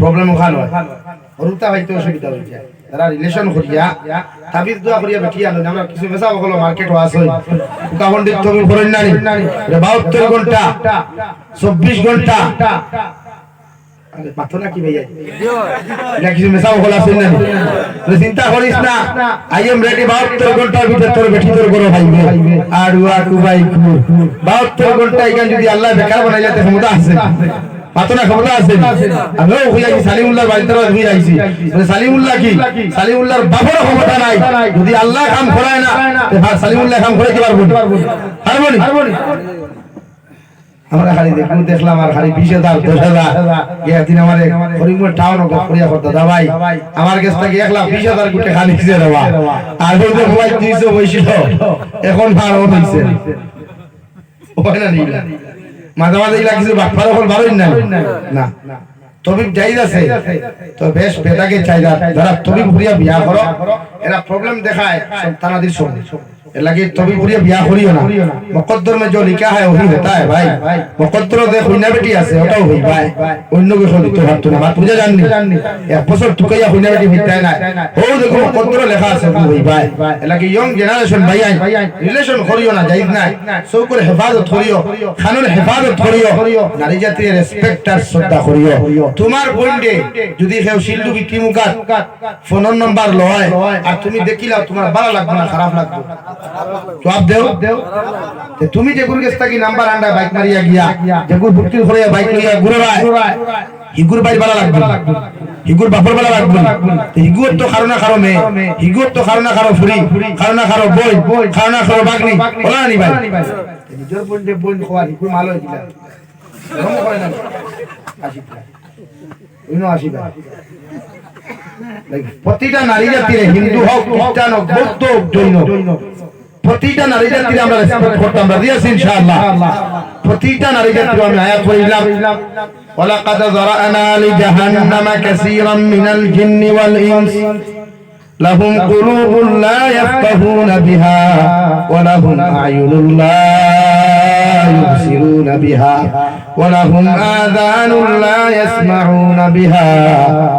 Problem ওখানে হয়। হরুতা হইতে অসুবিধা হইছে তারা রিলেশন করিয়া তাবিজ দোয়া করিয়া বেঠিয়া নয় আমরা কিছু বেসা হলো মার্কেট আছে উকা পণ্ডিত তুমি করেন নানি বাহাত্তর ঘণ্টা চব্বিশ ঘণ্টা চিন্তা করিস না, আই এম রেডি বাহাত্তর ঘণ্টার ভিতরে তোর বেঠি তোর করো ভাই আর বাহাত্তর ঘণ্টা এখানে যদি আল্লাহ বেকার বানাই যাতে ক্ষমতা আছে। মাথো না ক্ষমতা আছে হইয়া কি সালিমুল্লাহর বাড়িতে যাইছি বলে সালিমুল্লাহ কি? সালিমুল্লাহর বাপরও ক্ষমতা নাই। যদি আল্লাহ কাম করায় না সালিমুল্লাহ কাম করে কি পারব? পারব আমরা খালি দেখুন দেখলাম আর খালি বিশ হাজার দশ হাজার। একদিন আমার হরিমুর টাউন করিয়া করতো দাবাই আমার কাছ থেকে এক লাখ বিশ হাজার গুটে খালি দিছে দেওয়া আর বলতে মোবাইল দুইশো বইছিল এখন ভাড় হইছে হয় নি। মাঝে মাঝে বাটফার ভালোই না। না। তবিব যাই আছে তো বেশ বেটাকে চাইদা ঘুরিয়া বিয়া করো, এরা প্রবলেম দেখায় সন্তানাদির সঙ্গে। এর লাগে তবিব ঘুরিয়া বিয়া করিও না মকদ্দর মে जो लिखा है वही होता है भाई মকদ্দর দে হইনা বেটি আছে ওটাও হই ভাই অন্য কিছু দিতে পারতো না বাত বুঝা জাননি এক বছর তুকাইয়া হইনা বেটি হইতাই না ও দেখো মকদ্দর লেখা আছে হই ভাই এর লাগে ইয়ং জেনারেশন ভাই রিলেশন করিও না যাইজ নাই সৌ করে হেফাজত করিও খানুন হেফাজত করিও নারী জাতির রেসপেক্ট আর শ্রদ্ধা করিও তোমার বইন্ডে যদি কেউ সিল্লু বিক্রি মুকাত ফোন নাম্বার লয় আর তুমি দেখিলা তোমার ভালো লাগবে না খারাপ লাগবে দেও। তুমি যে গুরু গেস্তা কি নাম্বার আন্ডা বাইক মারিয়া গিয়া যে গুরু ভর্তি করে বাইক লইয়া গুরু রায় হিগুর বাই ভালো লাগবে। হিগুর বাপর ভালো লাগবে। হিগুর তো কারও না কারও মেয়ে হিগুর তো কারও না কারও ফুরি কারও না কারও বই কারও না কারও বাগনি বলা নি ভাই? নিজের বইন্ডে বইন খোয়া হিগুর মাল দিলা প্রতিটা নারী জাতিরে হিন্দু হোক খ্রিস্টান হোক বৌদ্ধ হোক জৈন প্রতিটা নারী জাতিরে আমরা রেসপেক্ট করতাম আমরা দিয়েছি ইনশাআল্লাহ প্রতিটা নারী জাতিরে আমি আয়াত পড়িলাম ولقد ذرأنا لجهنم كثيرا من الجن والإنس لهم قلوب لا يفقهون بها ولهم أعين لا يبصرون بها ولهم آذان لا يسمعون بها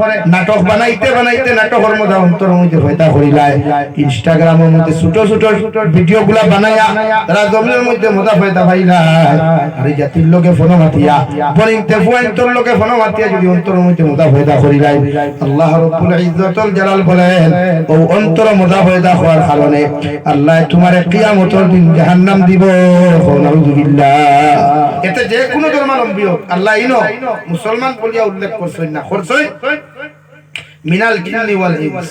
করে নাটক বানাইতে বানাইতে নাটকের মজা অন্তর মধ্যে করি লাই ইনস্টাগ্রামের মধ্যে ছোট ছোট ভিডিও গুলা বানাইয়া তারা জমিনের মধ্যে মজা ফয়দা পাইলাই আর জাতির লোকে ফোন মাতিয়া বলিতে ফুয়ান্তর লোকে ফোন মাতিয়া যদি অন্তর মধ্যে মজা করি লাই আল্লাহ রব্বুল ইজ্জতুল জালাল বলেন, ও অন্তর মজা ফয়দা হওয়ার কারণে আল্লাহ তোমার কিয়ামতের দিন জাহান্নাম দিব। নাউযুবিল্লাহ এতে যে কোনো ধর্মাবলম্বী হোক, আল্লাহ ইনো মুসলমান বলিয়া উল্লেখ করছেন না, করছেন? মিনাল জিন্নি ওয়াল ইনস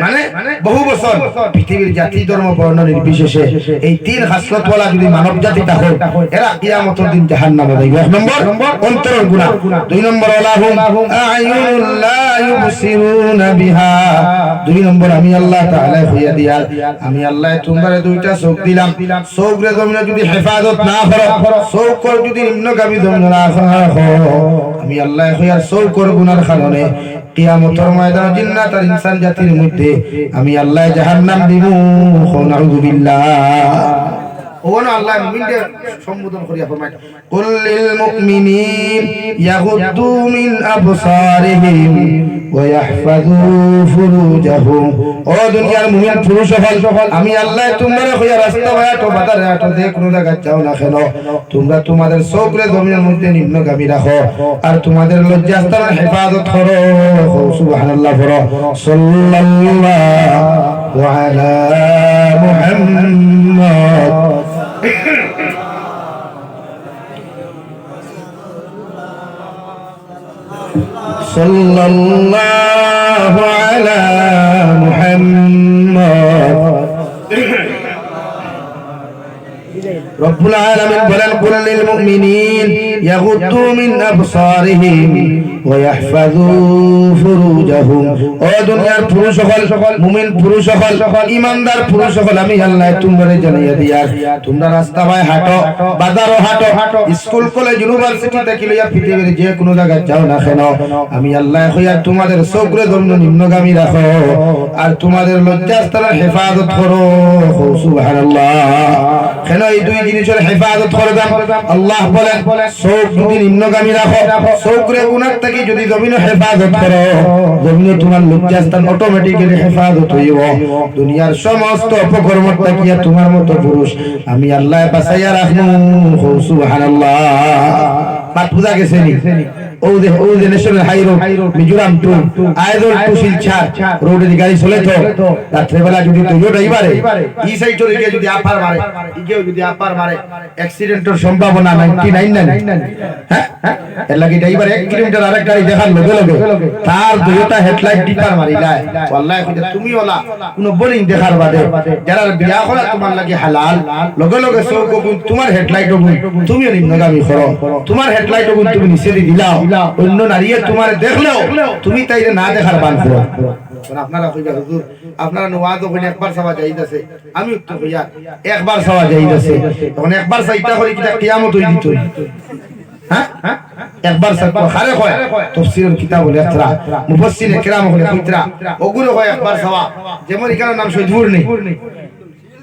মানে বহু বছর পৃথিবীর জাতি ধর্ম বর্ণ নির্বিশেষে এই তিন হাসলত ওয়ালা যদি মানব জাতি থাকে এরা কিয়ামতের দিন জাহান্নামে যাইবে। এক নম্বর অন্তরের গুনাহ। দুই নম্বর ইউবসিরুনা বিহা। দুই নম্বর আমি আল্লাহ তাআলা হইয়া দিয়া আমি আল্লাহ তোমারে দুইটা চোখ দিলাম। চোখ রে যদি হেফাজত না করো চোখ কর যদি নিম্নগামী না আমি আল্লাহ হইয়ার চোখ কর গুনার কারণে কিয়ামতের ময়দানে জিন্নাত আর ইনসান জাতির মধ্যে আমি আল্লাহ জাহান্নাম দিব। নাউযু বিল্লাহ ওনো আল্লাহ মুমিনদের সম্বোধন করিয়া কুল লিল মুমিনিন মিন আবসারিহিম ওয়া ফুরুজাহুম। ও দুনিয়ার মুমিন, পুরুষ সকল আমি আল্লাহ তোমরা কইয়া রাস্তা হয়া তো বাজারে আটো যে কোন জায়গা যাও না কেন? তোমরা তোমাদের চোখরে জমিনের মধ্যে নিম্নগামী রাখো, আর তোমাদের লজ্জাস্থানের হেফাজত করো। সুবহানাল্লাহ পড়ো। সাল্লাল্লাহু আলা الله على محمد. رب العالمين بلن كل المؤمنين يغضوا من أبصارهم ويحفظوا فروجهم. যে কোনো জায়গায় যাও না কেন? আমি আল্লাহ হইয়া তোমাদের চোখরে ধর্ম নিম্নগামী রাখো আর তোমাদের লজ্জাস্থানের হেফাজত করো। সুবহানাল্লাহ। কেন এই দুই জিনিসের হেফাজত করে আল্লাহ বলেন চোখ যদি নিম্নগামী রাখো চোখরে গুণার থেকে যদি জমিন হেফাজত করো। জমিনে তোমার লজ্জাস্থান অটোমেটিক্যালি হেফাজত হইব। দুনিয়ার সমস্ত অপকর্ম থাকিয়া তোমার মতো পুরুষ? আমি আল্লাহ বাসাইয়া রাখব। সুবহানাল্লাহ। পাঠ পূজা গেছে নি? ও দে national high road Mizoram to. Aizawl to Silchar রোডে দি গাড়ি চলে তো রাত্রে যদি তুইও ড্রাইভারে ই সাইড চলে গিয়ে যদি আপার মারে ইকেও যদি আপার মারে অ্যাক্সিডেন্টের সম্ভাবনা 99 হ্যাঁ এর লাগি ড্রাইভার 1 কিলোমিটার আরেক গাড়ি দেখার লগে লগে, তার দুইটা হেডলাইট wallahi কইতে তুমি কোন দেখার বাদে। যারা বিয়া করা তোমার লাগি হালাল, লগে লগে তোমার হেডলাইট করো। তোমার হেডলাইট তুমি নিচে দিলাও। অন্য নারীয়ে তোমার দেখলেও তুমি তাইরে না দেখার বান আপনারা কইবা হুজুর আপনারা নওয়াজ ওখানে একবার সাওয়া যাইতাছে। আমি উত্তর কইয়া একবার সাওয়া যাইতাছে। তখন একবার সাইতা করি কিটা কিয়ামত হই দিত হ্যাঁ? একবার সাইতা খারে কয়? তাফসীরের কিতাব হলে একরা মুফাসসিরে কিরাম হলে কইতরা ওগুলো একবার সাওয়া যেমন এখানে নাম শহীদপুর নেই শিলডুবি অন্তাকে আটিয়া আপনি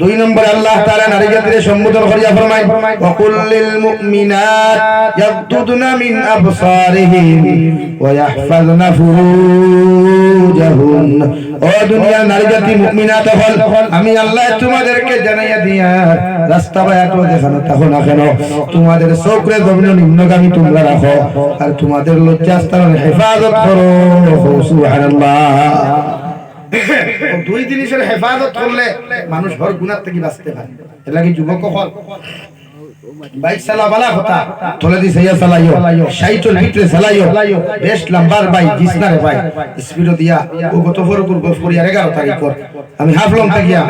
দুই নম্বরে আল্লাহ তাআলা নারী জাতিকে সম্বোধন করিয়া ফরমায় ওয়াকুল লিল মুমিনাত ইয়াগদুদনা মিন আবসারিহিম ওয়া ইয়াহফাজনা ফুরুজাহুন ও দুনিয়ার নারী জাতি মুমিনাত হল, আমি আল্লাহ তোমাদেরকে জানাইয়া দিয়া, রাস্তা বায়াটো দেখানো থাকো না কেন, তোমাদের চোখরে জমিন নিম্নগামী তোমরা রাখো, আর তোমাদের লজ্জাস্থানের হেফাজত করো। সুবহানাল্লাহ। দুই জিনিসের হেফাজত করলে মানুষ থেকে বাঁচতে পারে। যুবক হল, বাইক চালা কথা তোলে দি সাইয়া চালাইও, সাইটল ভিতরে চালাইও, বেশ লম্বার বাইক জিসনারে ভাই স্পিড দিয়া, ও গত ফর গুর গফ 11 তারিখ আমি হাফলং থাকিয়া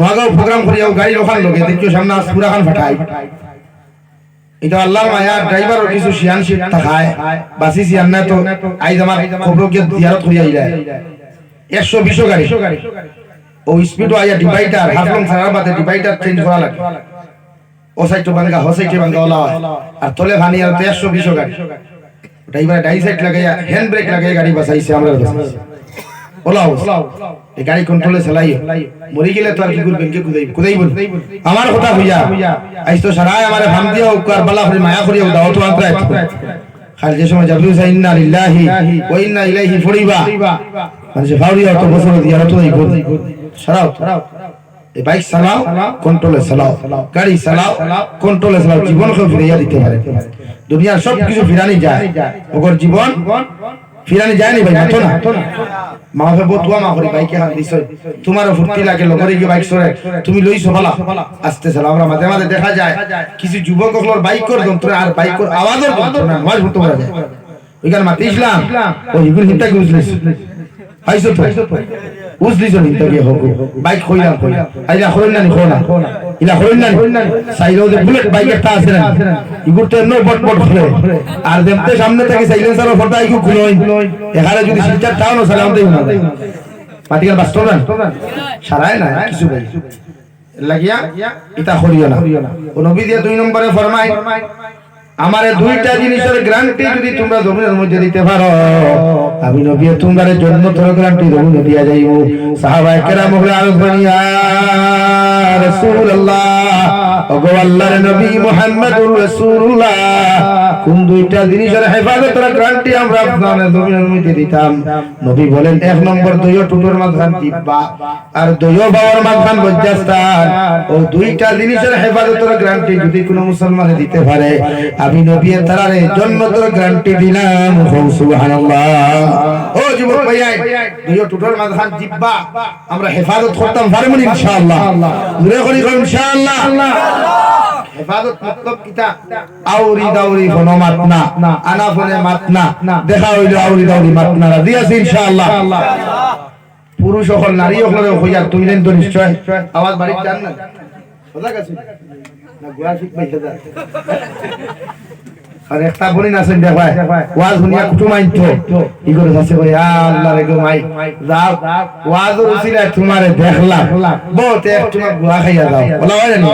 নগাঁও প্রোগ্রাম করিয়া গাড়ি রখান লগে, দেখিও সামনে আজ পুরা খান ফাটাই। এটা মায়া ড্রাইভার কিছু শিয়ান শিপ থাকায় বাসি শিয়ান না তো, আইজ আমার খবর গিয়ে জিয়ারত করিয়া আইলা একশো বিশ গাড়ি। ও স্পিড আইয়া ডিভাইডার হাফলং ছাড়ার বাদে ডিভাইডার চেঞ্জ করা লাগে। ও সাইড ভাঙ্গা হ সাইড ভাঙ্গা ওলা আর তলে ভানি আর একশো বিশ গাড়ি। ড্রাইভার ডাই সাইড লাগাইয়া হ্যান্ড ব্রেক লাগাইয়া গাড়ি বাসাইছে আমরা বাসাইছি ওলা এই গাড়ি কন্ট্রোলে চালাইও। মরি গেলে তো আর কি করবেন কে কুদাইব। কুদাইব আমার কথা হইয়া আইস তো সারাই আমারে ভাম দিয়া উকার বালা করে মায়া করিয়া দাও তো আত্রা খালি যে সময় যাবি ইন্না লিল্লাহি, ওয়া ইন্না ইলাইহি ফরিবা। মানে সে ফাউরিয়া তো বছর দিয়া তো এই সারাও এই বাইক চালাও কন্ট্রোলে চালাও। গাড়ি চালাও কন্ট্রোলে চালাও। ফিরাইয়া দিতে পারে। দুনিয়ার সব কিছু ফিরানি যায়। ওগর জীবন ফিরানি যায়নি ভাই, মাথো না। মা বতুয়া মা করি, বাইকে হাত দিছ। তোমারও ফুর্তি লাগে, লগরে গিয়ে বাইক সরে তুমি লইছো বলা আস্তে চালাও, আমরা মাঝে মাঝে দেখা যায়। কিছু যুবক হলোর বাইকর যন্ত্র আর বাইকর আওয়াজের যন্ত্র না আওয়াজ পারা যায়। ওইখানে মাতি ইসলাম ওই এগুলো পাইছো তো বুঝলিস হিন্তা কি হোক বাইক কইলাম কইলাম আইলা কইল না খোনা ইলা কইল না সাইলো যে বুলেট বাইক একটা আছে না ইগুর তো নো বট বট ফলে আর দেমতে সামনে থেকে সাইলেন্সার ফটা ইগু খুলোই এখানে যদি সিলচার টাউন সালাম দেই না পাটিকার বাস্তব না সারায় না কিছু ভাই লাগিয়া ইতা করিও না ও নবী দিয়ে দুই নম্বরে ফরমায় আমারে দুইটা জিনিসের গ্যারান্টি যদি তোমরা জমিনের মধ্যে দিতে পারো আমি নবী তোমার জন্য তোর গ্যারান্টি জমিনে দিয়া যাইব। সাহাবায়ে কেরাম হলে আলোচনা রাসূলুল্লাহ ওগো আল্লাহর নবী মুহাম্মদুর রাসূলুল্লাহ কোন দুইটা জিনিসের হেফাজতের গ্যারান্টি আমরা আপনাদের জমিনের মধ্যে দিতাম। নবী বলেন এক নম্বর দইও টুটোর মাঝখান দিব্বা আর দইও বাবার মাঝখান বজ্জাস্তান ও দুইটা জিনিসের হেফাজতের গ্যারান্টি যদি কোনো মুসলমানে দিতে পারে আমি নবী তারারে জান্নাতের গ্যারান্টি দিলাম। সুবহানাল্লাহ। ও যুবক ভাইয়া দুইও টুটোর মাঝখান জিব্বা। আমরা হেফাজত করতাম পারব ইনশাআল্লাহ। জোরে করি ইনশাআল্লাহ। হেফাজত মতলব কিতা আউরি দাউরি ফোনো মাতনা। আনা দেখা হইল আউরি দাউরি মাতনা। রাজি আছে ইনশাআল্লাহ। পুরুষ সকল নারী সকলের হইয়া তুইলেন তো নিশ্চয়। আওয়াজ বাড়ির চান না। গেছে না গুয়া শিখ পাই সদা আর একটা বনি না সেন দেখায় ওয়াজ শুনিয়া কুটুম আইতো ই করে যাচ্ছে কই আল্লাহ রে দেখলাম। বলা হয় না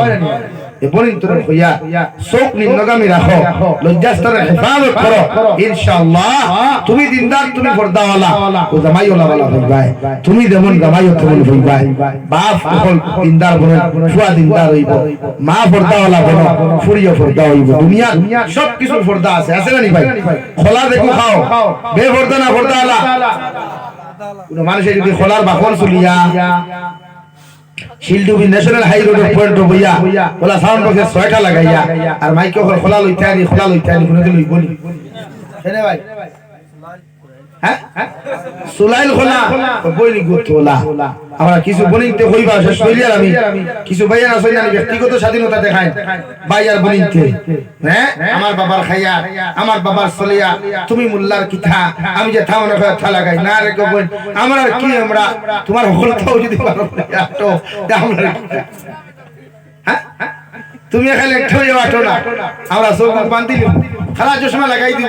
সব কিছু আছে। আছে খোলা দেখো খাও। বে পর্দা না পর্দাওয়ালা কোন মানুষের যদি খোলার বাখন চলিয়া শিলডুবি ন্যাশনাল হাই রোডের পয়েন্ট বইয়া ওলা সাউন্ড বক্সের ছয়টা লাগাইয়া আর মাইকে খোলা লইতে আনি, খোলা লইতে আনি, কোনো দিন লইবনি ভাই। সুলাইল খোলা। বইনি গুতোলা আমরা কিছু বনিতে হইবা, শেষ হইলে আমি। কিছু ভাইয়া না ব্যক্তিগত স্বাধীনতা দেখায় ভাই আর বনিতে হ্যাঁ? আমার বাবার খাইয়া, আমার বাবার সলিয়া তুমি মুল্লার কিথা আমি যে থাও না থা লাগাই না রে গো বোন আমরা আর কি আমরা? তোমার হলতাও যদি পারো তো আমরা হ্যাঁ? তুমি এখানে একটু আটো না। আমরা সব বান্ধি খালা চশমা লাগাই দিব।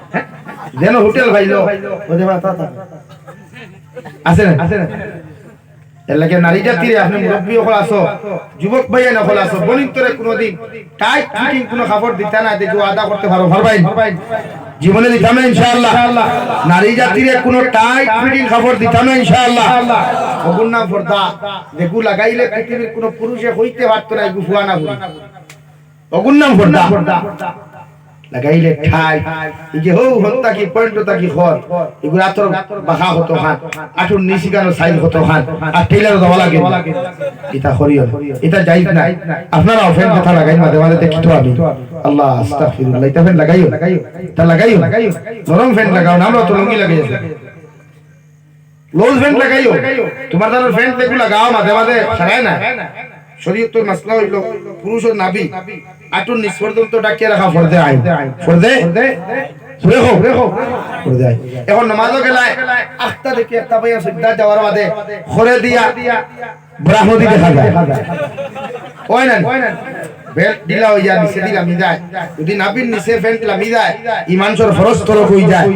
যেন হোটেল ভাইলো। ওদের মাথা আছে না? আছে না? এর লাগে নারী জাতিরে আপনি মুরব্বী আসো যুবক ভাইয়া নকল আসো বনিন্তরে কোনোদিন টাইট ফিটিং কোনো খাবার দিতে না দেখি আদা করতে পারো ভারবাই জীবনে দিতাম না ইনশাআল্লাহ। নারী জাতিরে কোনো টাইট ফিটিং খাবার দিতাম না ইনশাআল্লাহ। নাম ফর্দা দেখু লাগাইলে পৃথিবীর কোনো পুরুষে হইতে পারতো না এগু ফুয়া না অগুন নাম ফর্দা লাগাইলে ঠাই। এই যে হৌ, হত্যা কি পয়েন্ট কি খর এগুলো আতর বাহা হতো হাত আঠুর নিশিকানো সাইজ হতো হাত আর টেইলার দেওয়া লাগে। এটা করিও এটা যাইজ না। আপনারা অফেন কথা লাগাই মাঝে মাঝে দেখি তো আমি। আল্লাহ, আস্তাগফিরুল্লাহ। এটা ফেন লাগাইও। তা লাগাইও। নরম ফ্যান লাগাও না, আমরা তো লুঙ্গি লাগাইছি লোজ ফ্যান লাগাইও। তোমার দ্বারা ফ্যান দেখু লাগাও মাঝে মাঝে সারায় না। শরীয়তের মাসলা হইল পুরুষ ও নাবি আটুর নিচ পর্যন্ত ডাকিয়ে রাখা ফর্দে আইন। ফর্দে এখন গেলায়, আখতা একটা সিদ্ধা যাওয়ার বাদে খরে দিয়া ব্রাহ্মদি দেখা যায়। ওই না মিদায় যদি নাবির নিচে ফ্যান্ট লামি যায় ইমান সর ফরজ তরক হই যায়।